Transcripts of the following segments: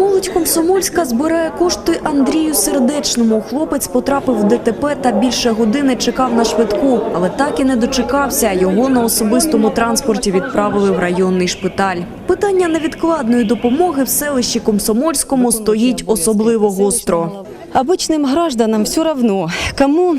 Молодь комсомольська збирає кошти Андрію Сердечному. Хлопець потрапив в ДТП та більше години чекав на швидку, але так і не дочекався. Його на особистому транспорті відправили в районний шпиталь. Питання невідкладної допомоги в селищі Комсомольському стоїть особливо гостро. Обычным гражданам все равно, кому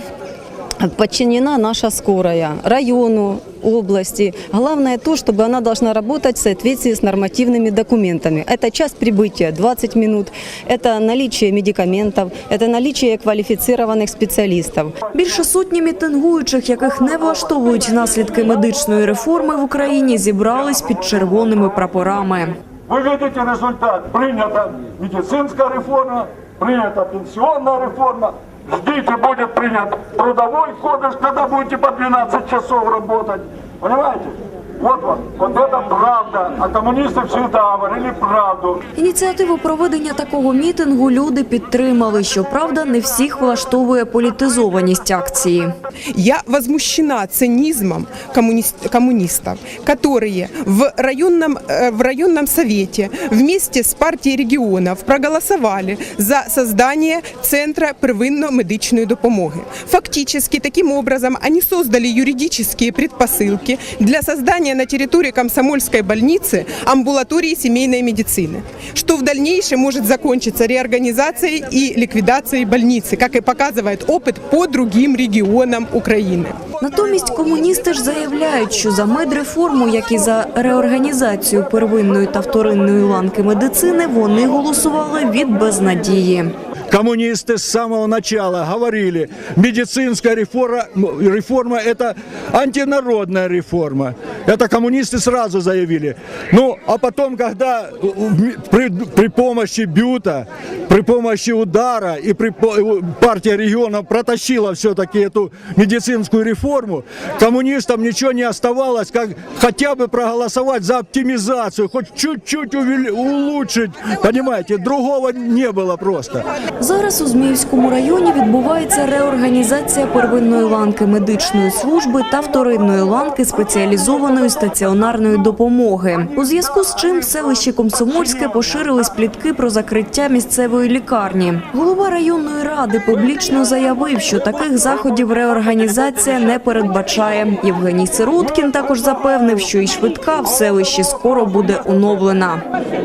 подчинена наша скорая, району, области. Главное то, чтобы она должна работать в соответствии с нормативными документами. Это час прибытия 20 минут, это наличие медикаментов, это наличие квалифицированных специалистов. Більше сотні мітингуючих, яких не влаштовують наслідки медичної реформи в Україні, зібрались під червоними прапорами. Вы видите результат. Принята медицинская реформа, принята пенсионная реформа. Ждите, будет принят трудовой кодекс, когда будете по 12 часов работать. Понимаете? Вот вот, вот это правда. А коммунисты всегда говорили правду. Ініціативу проведення такого мітингу люди підтримали. Щоправда, не всіх влаштовує політизованість акції. Я возмущена цинизмом коммунист- коммунистов, которые в районном, э, в районном совете вместе с партией регионов проголосовали за создание Центра первинно-медичної допомоги. Фактически, таким образом, они создали юридические предпосылки для создания на территории Комсомольской больницы амбулатории семейной медицины, что в дальнейшем может закончиться реорганизацией и ликвидацией больницы, как и показывает опыт по другим регионам України. Натомість комуністи ж заявляють, що за медреформу, як і за реорганізацію первинної та вторинної ланки медицини, вони голосували від безнадії. Коммунисты с самого начала говорили, медицинская реформа, реформа это антинародная реформа. Это коммунисты сразу заявили. Ну, а потом, когда при, при помощи бюта, при помощи удара и при по- партия регионов протащила все-таки эту медицинскую реформу, коммунистам ничего не оставалось, как хотя бы проголосовать за оптимизацию, хоть чуть-чуть улучшить, понимаете, другого не было просто. Зараз у Зміївському районі відбувається реорганізація первинної ланки медичної служби та вторинної ланки спеціалізованої стаціонарної допомоги. У зв'язку з чим в селищі Комсомольське поширились плітки про закриття місцевої лікарні. Голова районної ради публічно заявив, що таких заходів реорганізація не передбачає. Євгеній Сироткін також запевнив, що і швидка в селищі скоро буде оновлена.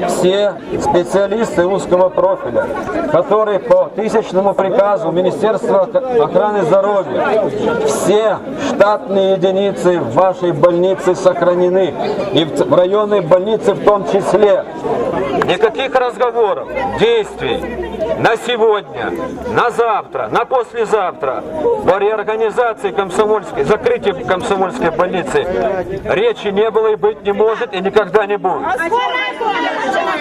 все специалисты узкого профиля, которые по тысячному приказу Министерства охраны здоровья, все штатные единицы в вашей больнице сохранены, и в в районной больнице в том числе. Никаких разговоров, действий на сегодня, на завтра, на послезавтра по реорганизации комсомольской, закрытии комсомольской больницы речи не было и быть не может и никогда не будет.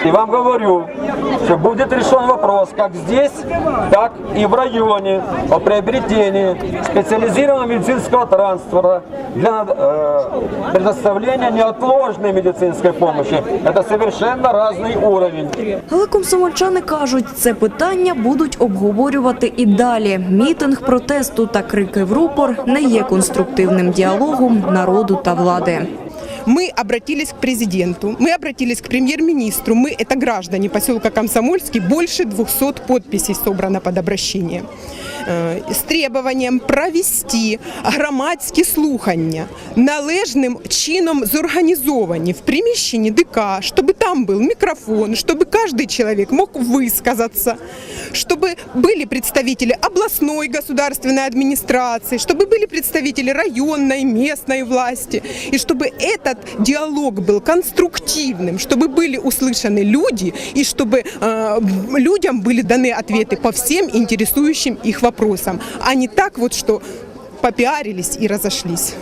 И вам говорю, что будет решен вопрос как здесь, так и в районе о приобретении специализированного медицинского транспорта для э, предоставления неотложной медицинской помощи. Это совершенно разный уровень. Але комсомольчани кажуть, це питання будуть обговорювати і далі. Мітинг протесту та крики в рупор не є конструктивним діалогом народу та влади. Мы обратились к президенту, мы обратились к премьер-министру, мы, это граждане поселка Комсомольский, больше 200 подписей собрано под обращение. Э, С требованием провести громадські слухання належним чином зорганізовані в приміщенні ДК, щоб там был микрофон, чтобы каждый человек мог высказаться, чтобы были представители областной государственной администрации, чтобы были представители районной, местной власти, и чтобы этот диалог был конструктивным, чтобы были услышаны люди, и чтобы э, людям были даны ответы по всем интересующим их Вопросам, а не так вот, что попиарились и разошлись.